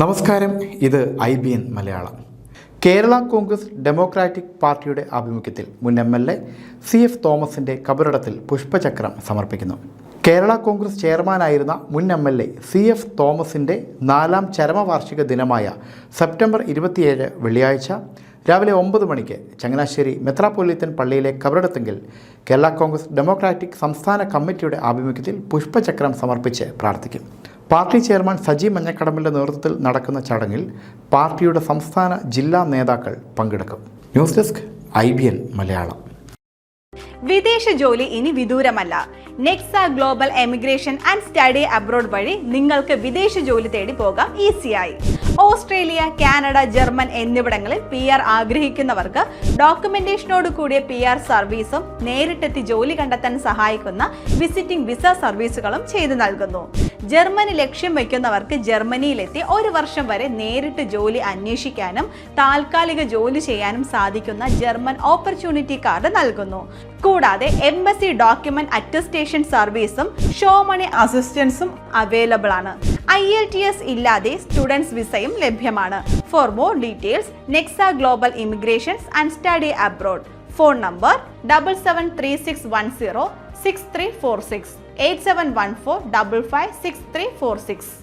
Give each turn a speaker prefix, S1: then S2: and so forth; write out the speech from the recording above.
S1: നമസ്കാരം ഇത് I B N Malayalam. Kerala Congress Democratic പാർട്ടിയുടെ ആഭിമുഖ്യത്തിൽ മുൻ M L A C F തോമസിന്റെ കബറിടത്തിൽ പുഷ്പചക്രം സമർപ്പിക്കുന്നു. കേരള കോൺഗ്രസ് ചെയർമാനായിരുന്ന മുൻ M L A C F തോമസിന്റെ നാലാം ചരമവാർഷിക ദിനമായ സെപ്റ്റംബർ ഇരുപത്തിയേഴ് വെള്ളിയാഴ്ച രാവിലെ ഒമ്പത് മണിക്ക് ചങ്ങനാശ്ശേരി മെത്രാപ്പൊലീത്തൻ പള്ളിയിലെ കബറിടത്തെങ്കിൽ കേരള കോൺഗ്രസ് ഡെമോക്രാറ്റിക് സംസ്ഥാന കമ്മിറ്റിയുടെ ആഭിമുഖ്യത്തിൽ പുഷ്പചക്രം സമർപ്പിച്ച് പ്രാർത്ഥിക്കും. പാർട്ടി ചെയർമാൻ സജി മഞ്ഞക്കടമ്പിന്റെ നേതൃത്വത്തിൽ നടക്കുന്ന ചടങ്ങിൽ പാർട്ടിയുടെ സംസ്ഥാന ജില്ലാ നേതാക്കൾ പങ്കെടുക്കും. News desk I B N Malayalam.
S2: വിദേശ ജോലി ഇനി വിദൂരമല്ല. Nexa Global Emigration and Study Abroad വഴി നിങ്ങൾക്ക് വിദേശ ജോലി തേടി പോകാം ഈസിയായി. ഓസ്ട്രേലിയ കാനഡ ജർമ്മൻ എന്നിവിടങ്ങളിൽ പി ആർ ആഗ്രഹിക്കുന്നവർക്ക് ഡോക്യുമെന്റേഷനോട് കൂടിയ പി ആർ സർവീസും നേരിട്ടെത്തി ജോലി കണ്ടെത്താൻ സഹായിക്കുന്ന വിസിറ്റിംഗ് വിസ സർവീസുകളും ചെയ്തു നൽകുന്നു. ജർമ്മനി ലക്ഷ്യം വയ്ക്കുന്നവർക്ക് ജർമ്മനിയിലെത്തി ഒരു വർഷം വരെ നേരിട്ട് ജോലി അന്വേഷിക്കാനും താൽക്കാലിക ജോലി ചെയ്യാനും സാധിക്കുന്ന ജർമ്മൻ ഓപ്പർച്യൂണിറ്റി കാർഡ് നൽകുന്നു. കൂടാതെ എംബസി ഡോക്യുമെന്റ് അറ്റസ്റ്റേഷൻ സർവീസും ഷോ മണി അസിസ്റ്റൻസും അവൈലബിൾ ആണ്. ഐ എൽ ടി എസ് ഇല്ലാതെ സ്റ്റുഡൻസ് വിസയും ലഭ്യമാണ്. For more details Nexa Global Immigrations and Study Abroad phone number double seven three six one zero six three four six eight seven one four double five six three four six